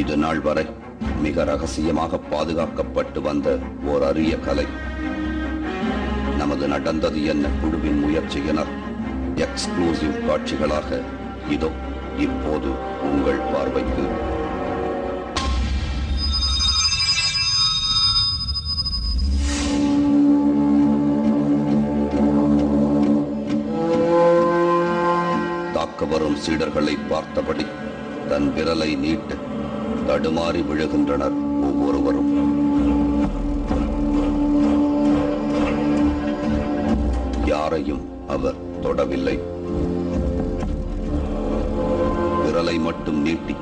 இது நாள் வரை மிக ரகசியமாக பாதுகாக்கப்பட்டு வந்த ஓர் அரிய கலை. நமது நடந்தது என்ன குழுவின் முயற்சியினர் எக்ஸ்க்ளூசிவ் காட்சிகளாக இதோ இப்போது உங்கள் பார்வைக்கு. தாக்க வரும் சீடர்களை பார்த்தபடி தன் விரலை நீட்டு தடுமாறி விழுகின்றனர் ஒவ்வொருவரும். யாரையும் அவர் தொடவில்லை. விரலை மட்டும் நீட்டி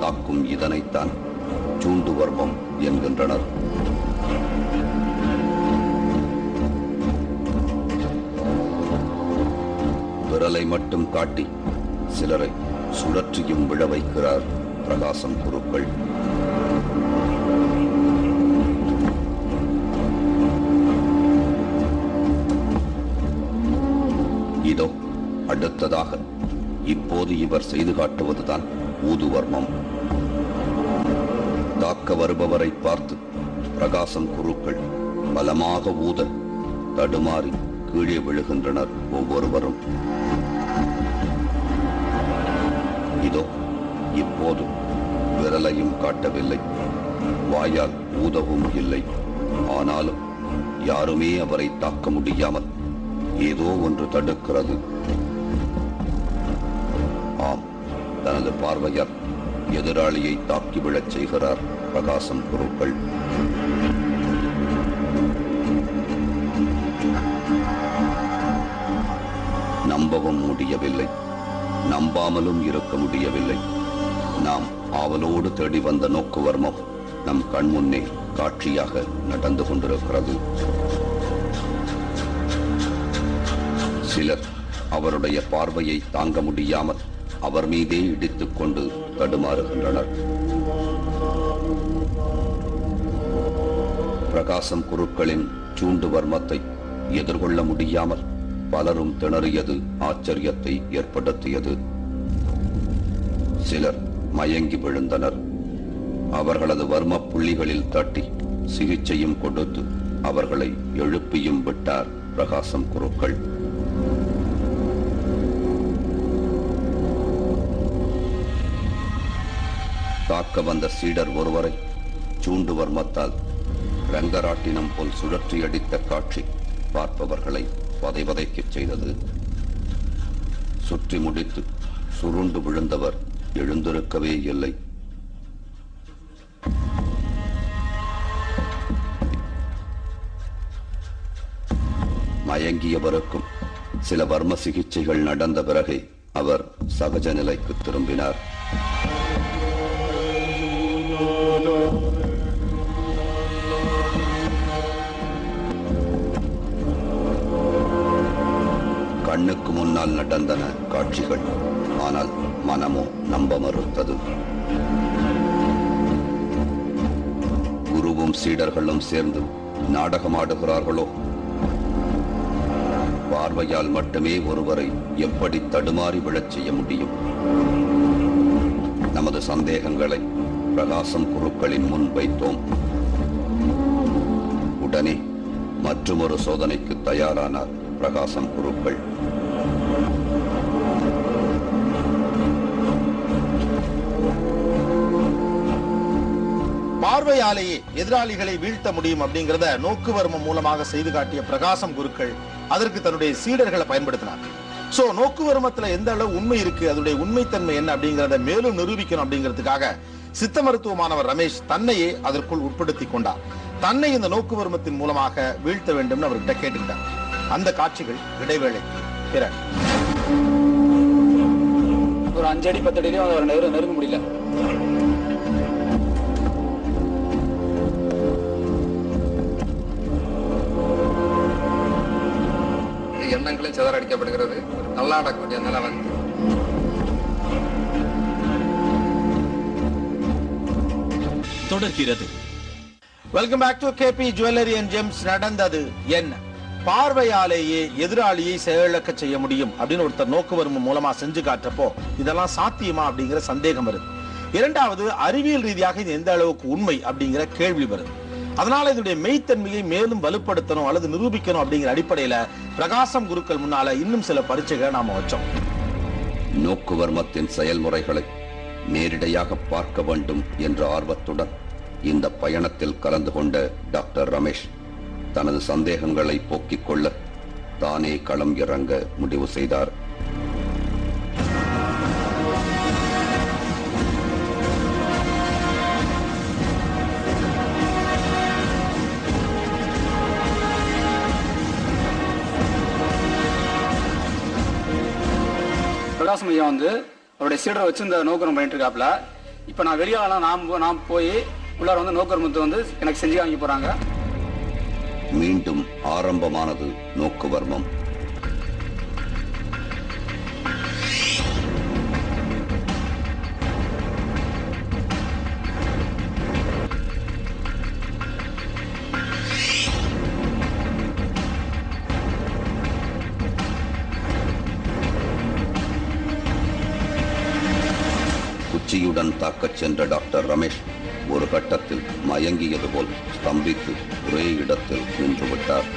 தாக்கும் இதனைத்தான் சூண்டுவர்மம் என்கின்றனர். விரலை மட்டும் காட்டி சிலரை சுழற்றியும் விழ வைக்கிறார். பிரகாசம் குருக்கள். இதோ அடுத்ததாக இப்போது இவர் செய்து காட்டுவதுதான் ஊதுவர்மம். தாக்க வருபவரை பார்த்து பிரகாசம் குருக்கள் பலமாக ஊத தடுமாறி கீழே விழுகின்றனர் ஒவ்வொருவரும். இதோ இப்போது விரலையும் காட்டவில்லை. வாயால் ஊதவும் இல்லை. ஆனாலும் யாருமே அவரை தாக்க முடியாமல் ஏதோ ஒன்று தடுக்கிறது. ஆம் தனது பார்வையால் எதிராளியை தாக்கி விழச் செய்கிறார் பிரகாசம் குருக்கள் நம்பவும் முடியவில்லை. நம்பாமலும் இருக்க முடியவில்லை. நாம் ஆவலோடு தேடி வந்த நோக்குவர்மம் நம் கண்முன்னே காட்சியாக நடந்து கொண்டிருக்கிறது. சிலர் அவருடைய பார்வையை தாங்க முடியாமல் அவர் மீதே இடித்துக் கொண்டு தடுமாறுகின்றனர். பிரகாசம் குருக்களின் சூண்டு வர்மத்தை எதிர்கொள்ள முடியாமல் பலரும் திணறியது ஆச்சரியத்தை ஏற்படுத்தியது. சிலர் மயங்கி விழுந்தனர். அவர்களது வர்ம புள்ளிகளில் தட்டி சிகிச்சையும் கொடுத்து அவர்களை எழுப்பியும் விட்டார் பிரகாசம் குருக்கள். தாக்க வந்த சீடர் ஒருவரை சூண்டு வர்மத்தால் ரங்கராட்டினம் போல் சுழற்றி அடித்த காட்சி பார்ப்பவர்களை வதைவதைக்கச் செய்தது. சுற்றி முடித்து சுருண்டு விழுந்தவர் எழுந்திருக்கவே இல்லை. மயங்கியவருக்கும் சில வர்ம சிகிச்சைகள் நடந்த பிறகு அவர் சகஜ நிலைக்கு திரும்பினார். கண்ணுக்கு முன்னால் நடந்தன காட்சிகள். ஆனால் மனமோ நம்ப மறுத்தது குருவும் சீடர்களும் சேர்ந்து நாடகமாடுகிறார்களோ? பார்வையால் மட்டுமே ஒருவரை எப்படி தடுமாறி விழச் செய்ய முடியும்? நமது சந்தேகங்களை பிரகாசம் குருக்களின் முன் வைத்தோம். உடனே மற்றுமொரு சோதனைக்கு தயாரானார் பிரகாசம் குருக்கள். பார்வையாலேயே எதிராளிகளை வீழ்த்த முடியும் அப்படிங்கிறத நோக்குவர்மம் மூலமாக செய்து காட்டிய பிரகாசம் குருக்கள் அதற்கு தன்னுடைய சீடர்களை பயன்படுத்தினார். சோ நோக்குவர்மத்துல எந்த அளவு உண்மை இருக்கு அதனுடைய உண்மைத்தன்மை என்ன அப்படிங்கறத மேலும் நிரூபிக்கணும் அப்படிங்கிறதுக்காக சித்த மருத்துவமானவர் ரமேஷ் தன்னையே அதற்குள் உட்படுத்தி கொண்டார். தன்னை இந்த நோக்குவர்மத்தின் மூலமாக வீழ்த்த வேண்டும்னு அவர்கிட்ட கேட்டுக்கிட்டார். அந்த காட்சிகள் இடைவேளை பிற. ஒரு அஞ்சடி பத்தடியிலையும் அவர் நெருங்க முடியல. ஒரு தள்ளாடக்கூடிய நிலை வந்து. தொடர்கிறது. Welcome back to KP jewellery and gems நடந்தது என்ன? பார்வையாலேயே எதிராளியை செயலிழக்க செய்ய முடியும் அப்படின்னு ஒருத்தர் நோக்குவர்மம் மூலமா செஞ்சு காட்டுறப்போ இதெல்லாம் சாத்தியமா அப்படிங்கிற சந்தேகம் வருது. இரண்டாவது அறிவியல் ரீதியாக இது எந்த அளவுக்கு உண்மை அப்படிங்கிற கேள்வி வருது. அதனால இதனுடைய மெய்த்தன்மையை மேலும் வலுப்படுத்தணும் அல்லது நிரூபிக்கணும் அப்படிங்கிற அடிப்படையில பிரகாசம் குருக்கள் முன்னால இன்னும் சில பரீட்சைகளை நாம வச்சோம். நோக்குவர்மத்தின் செயல்முறைகளை நேரிடையாக பார்க்க வேண்டும் என்ற ஆர்வத்துடன் இந்த பயணத்தில் கலந்து கொண்ட டாக்டர் ரமேஷ் தனது சந்தேகங்களை போக்கிக் கொள்ள தானே களம் இறங்க முடிவு செய்தார். பிரகாசம் ஐயா வந்து அவருடைய சீடரை வச்சு இந்த நோக்கரம் பண்ணிட்டு இருக்காப்ல இப்போ நான் வெளியால நான் போ- நான் போய் உள்ளார வந்து நோக்கரமத்தை வந்து எனக்கு செஞ்சு வாங்கி போறாங்க. மீண்டும் ஆரம்பமானது நோக்குவர்மம். உச்சியுடன் தாக்கச் சென்ற டாக்டர் ரமேஷ் ஒரு கட்டத்தில் மயங்கியது போல் ஸ்தம்பித்து ஒரே இடத்தில் நின்றுவிட்டார்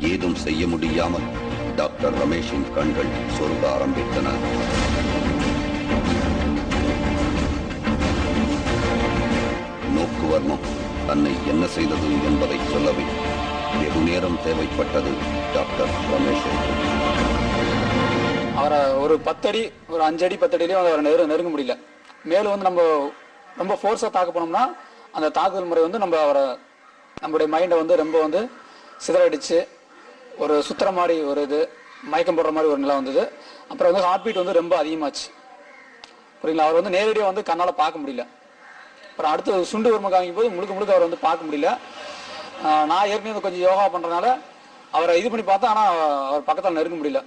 ஏதும் செய்ய முடியாமல் டாக்டர் ரமேஷின் கண்கள் சொருக ஆரம்பித்தன. நோக்குவர்மம் தன்னை என்ன செய்தது என்பதை சொல்லவே வெகு நேரம் தேவைப்பட்டது டாக்டர் ரமேஷுக்கு அவரை ஒரு பத்தடி ஒரு அஞ்சடி பத்தடியிலையும் அவரை நெரு நெருங்க முடியல. மேலும் வந்து நம்ம ரொம்ப ஃபோர்ஸாக தாக்க போனோம்னா அந்த தாக்குதல் முறை வந்து நம்ம அவரை நம்மளுடைய மைண்டை வந்து ரொம்ப வந்து சிதறடிச்சு ஒரு சுத்துற மாதிரி ஒரு இது மயக்கம் போடுற மாதிரி ஒரு நிலை வந்தது. அப்புறம் வந்து ஹார்ட் பீட் வந்து ரொம்ப அதிகமாச்சு. புரியுங்களா? அவர் வந்து நேரடியாக வந்து கண்ணால் பார்க்க முடியல. அப்புறம் அடுத்து சுண்டு உரிமை காமிக்கும் போது முழுக்க முழுக்க அவர் வந்து பார்க்க முடியல. நான் ஏற்கனவே கொஞ்சம் யோகா பண்ணுறதுனால அவரை இது பண்ணி பார்த்தா ஆனால் அவர் பக்கத்தில் நெருங்க முடியல.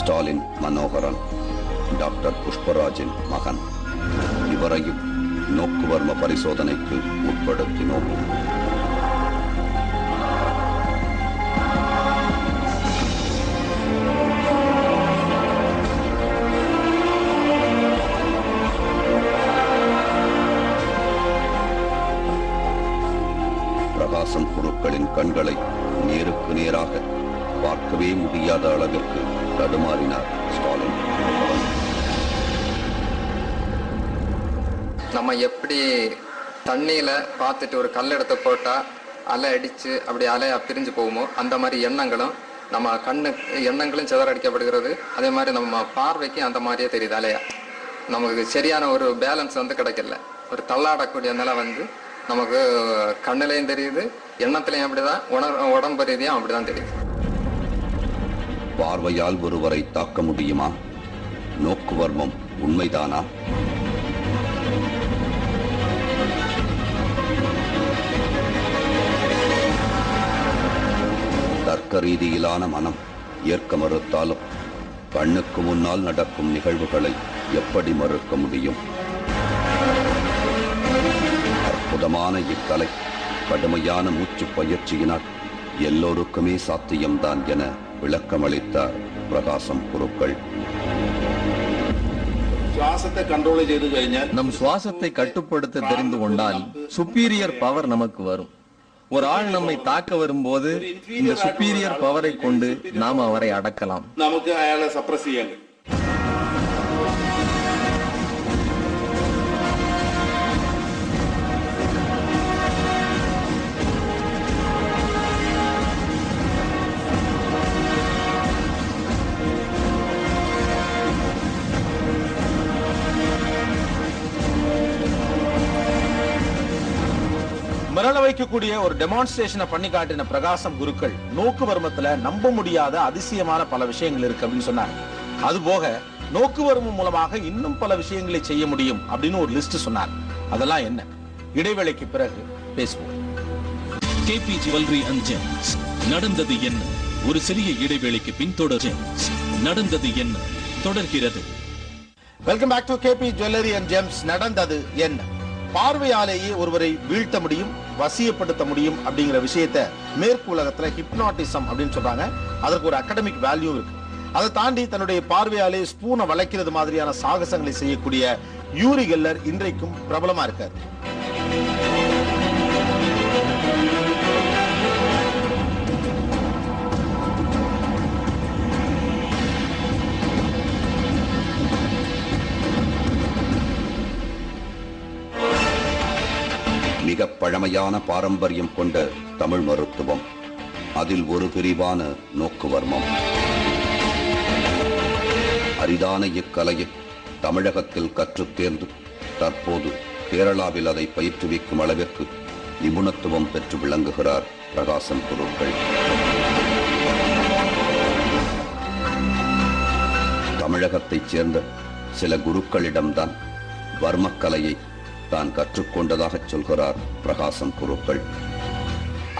ஸ்டாலின் மனோகரன் டாக்டர் புஷ்பராஜின் மகன். இவரையும் நோக்குவர்ம பரிசோதனைக்கு உட்படுத்தினோம். பிரகாசம் குருக்களின் கண்களை நேருக்கு நேராக பார்க்கவே முடியாத அளவிற்கு தடுமாறினார் ஸ்டாலின். நம்ம எப்படி தண்ணியில பார்த்துட்டு ஒரு கல் எடுத்து போட்டா அலை அடிச்சு அப்படி அலையா பிரிஞ்சு போகுமோ அந்த மாதிரி எண்ணங்களும் நம்ம கண்ணு எண்ணங்களும் சிதறடிக்கப்படுகிறது அதே மாதிரி நம்ம பார்வைக்கு அந்த மாதிரியே தெரியுது அலையா. நமக்கு சரியான ஒரு பேலன்ஸ் வந்து கிடைக்கல. ஒரு தள்ளாடக்கூடிய நிலை வந்து நமக்கு கண்ணுலையும் தெரியுது எண்ணத்துலையும் அப்படிதான் உணர் உடம்பு ரீதியும் அப்படிதான் தெரியுது. பார்வையால் ஒருவரை தாக்க முடியுமா? நோக்குவர்மம் உண்மைதானா? ரீதியிலான மனம் ஏற்க மறுத்தாலும் கண்ணுக்கு முன்னால் நடக்கும் நிகழ்வுகளை எப்படி மறுக்க முடியும் அற்புதமான இக்கலை கடுமையான மூச்சு பயிற்சியினால் எல்லோருக்குமே சாத்தியம்தான் என விளக்கமளித்தார் பிரகாசம் குருக்கள் ശ്വാസത്തെ കൺട്രോൾ ചെയ്തു കഴിഞ്ഞാൽ நம் சுவாசத்தை கட்டுப்படுத்த தெரிந்து கொண்டால் சுப்பீரியர் பவர் நமக்கு வரும் ஒரு ஆள் நம்மை தாக்க வரும்போது இந்த சுப்பீரியர் பவரை கொண்டு நாம் அவரை அடக்கலாம். நமக்கு அயாளை சப்ரஸ் செய்யாங்க வைக்கக்கூடிய ஒரு டெமான்ஸ்ட்ரேஷனை பண்ணி காட்டின பிரகாசம் குருக்கள் நோக்கு வர்மத்துல நம்ப முடியாத அதிசயமான பல விஷயங்கள் இருக்கு அப்படின்னு சொன்னாங்க. அது போக நோக்கு வர்மம் மூலமாக இன்னும் பல விஷயங்களை செய்ய முடியும் அப்படின்னு ஒரு லிஸ்ட் சொன்னார் அதெல்லாம் என்ன? இடைவேளைக்கு பிறகு பேசுவோம். KP jewellery and gems. நடந்தது என்ன? ஒரு சிறிய இடைவேளைக்கு பின் தொடர் நடந்தது என்ன? தொடர்கிறது. Welcome back to KP jewellery and gems நடந்தது என்ன? பார்வையாலேயே ஒருவரை வீழ்த்த முடியும் வசியப்படுத்த முடியும் அப்படிங்கிற விஷயத்த மேற்கு உலகத்துல ஹிப்னாட்டிசம் அப்படின்னு சொல்றாங்க. அதற்கு ஒரு அகடமிக் வேல்யூ இருக்கு. அதை தாண்டி தன்னுடைய பார்வையாலே ஸ்பூனை வளைக்கிறது மாதிரியான சாகசங்களை செய்யக்கூடிய யூரி கெல்லர் இன்றைக்கும் பிரபலமா இருக்காரு. மிக பழமையான பாரம்பரியம் கொண்ட தமிழ் மருத்துவம். அதில் ஒரு பிரிவான நோக்குவர்மம். அரிதான இக்கலையை தமிழகத்தில் கற்றுத் தேர்ந்து தற்போது கேரளாவில் அதை பயிற்றுவிக்கும் அளவிற்கு நிபுணத்துவம் பெற்று விளங்குகிறார் பிரகாசம் குருக்கள் தமிழகத்தைச் சேர்ந்த சில குருக்களிடம்தான் வர்மக்கலையை தான் கற்றுக்கொண்டதாக சொல்கிறார் பிரகாசம் குருக்கள்.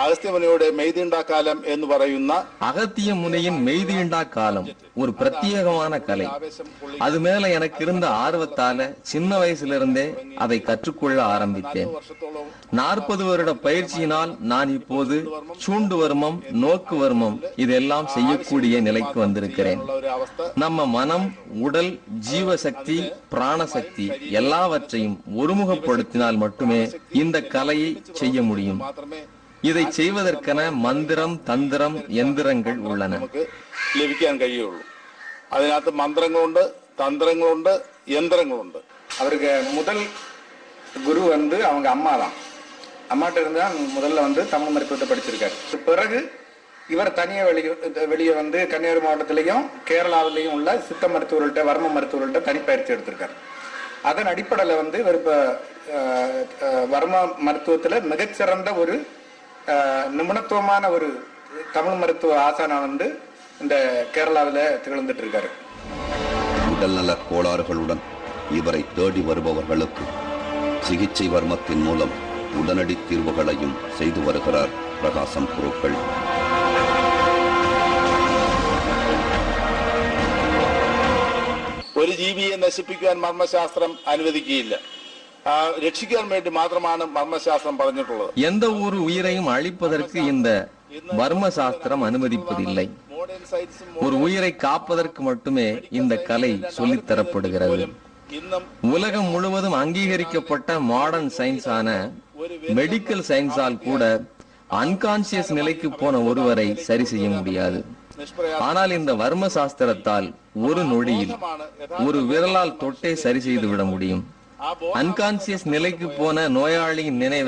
അഗസ്ത്യമുനിയുടെ മെയ്തീണ്ട കാലം എന്ന് പറയുന്ന அகத்திய முனியின் மெய்தீண்டா காலம் ஒரு பிரத்யேகமான கலை அது மேல எனக்கு இருந்த ஆர்வத்தால சின்ன வயசுல இருந்தே அதை கற்றுக்கொள்ள ஆரம்பித்தேன் நாற்பது வருட பயிற்சியினால் நான் இப்போது சூண்டு வர்மம் நோக்கு வர்மம் இதெல்லாம் செய்யக்கூடிய நிலைக்கு வந்திருக்கிறேன் ഒരു അവസ്ഥ நம்ம மனம் உடல் ஜீவசக்தி பிராணசக்தி எல்லாவற்றையும் ஒருமுகப்படுத்தினால் மட்டுமே இந்த கலையை செய்ய முடியும் മാത്രമേ இதை செய்வதற்கென மந்திரம் தந்திரம் எந்திரங்கள் உள்ளன നമുക്ക് ലഭിക്കാൻ കഴിയുള്ളൂ അതിനകത്ത് മന്ത്രങ്ങളുണ്ട് തന്ത്രങ്ങളുണ്ട് യന്ത്രങ്ങളുണ്ട് அவருக்கு முதல் குரு வந்து அவங்க அம்மா தான் அம்மாட்ட இருந்து தான் முதல்ல வந்து தமிழ் மருத்துவத்தை படிச்சிருக்காரு பிறகு இவர் தனியாக வெளியே வெளியே வந்து கன்னியாகுமரி மாவட்டத்திலையும் கேரளாவிலையும் உள்ள சித்த மருத்துவர்கள்ட்ட வர்ம மருத்துவர்கள்ட்ட தனிப்பயிற்சி எடுத்திருக்காரு அதன் அடிப்படையில் வந்து இவர் இப்போ வர்ம மருத்துவத்தில் மிகச்சிறந்த ஒரு அஹ், நிபுணத்துவமான ஒரு தமிழ் மருத்துவ ஆசானா வந்து இந்த கேரளாவில் திகழ்ந்துட்டு இருக்காரு உடல்நலக் கோளாறுகளுடன் இவரை தேடி வருபவர்களுக்கு சிகிச்சை வர்மத்தின் மூலம் உடனடி தீர்வுகளையும் செய்து வருகிறார் பிரகாசம் குருக்கள் ഒരു ജീവിയെ നശിപ്പിക്കുവാൻ മർമ്മശാസ്ത്രം അനുവദിക്കുകയില്ല ആ, രക്ഷിക്കാൻ വേണ്ടി മാത്രമാണ് മർമ്മശാസ്ത്രം പറഞ്ഞിട്ടുള്ളത് எந்த ஒரு உயிரையும் அழிப்பதற்கு இந்த வர்ம சாஸ்திரம் அனுமதிப்பதில்லை മോഡേൺ സയൻസും ஒரு உயிரை காப்பதற்கு மட்டுமே இந்த கலை சொல்லித் தரப்படுகிறது ഇന്നും உலகம் முழுவதும் அங்கீகரிக்கப்பட்ட மாடர்ன் சயின்ஸான மெடிக்கல் சயின்ஸால் கூட அன்கான்சியஸ் நிலைக்கு போன ஒருவரை சரி செய்ய முடியாது ஆனால் இந்த வர்ம சாஸ்திரத்தால் ஒரு நொடியில் ஒரு விரலால் தொட்டே சரி செய்து விட முடியும் அன்கான்சியஸ் நிலைக்கு போன நோயாளியின் நினைவை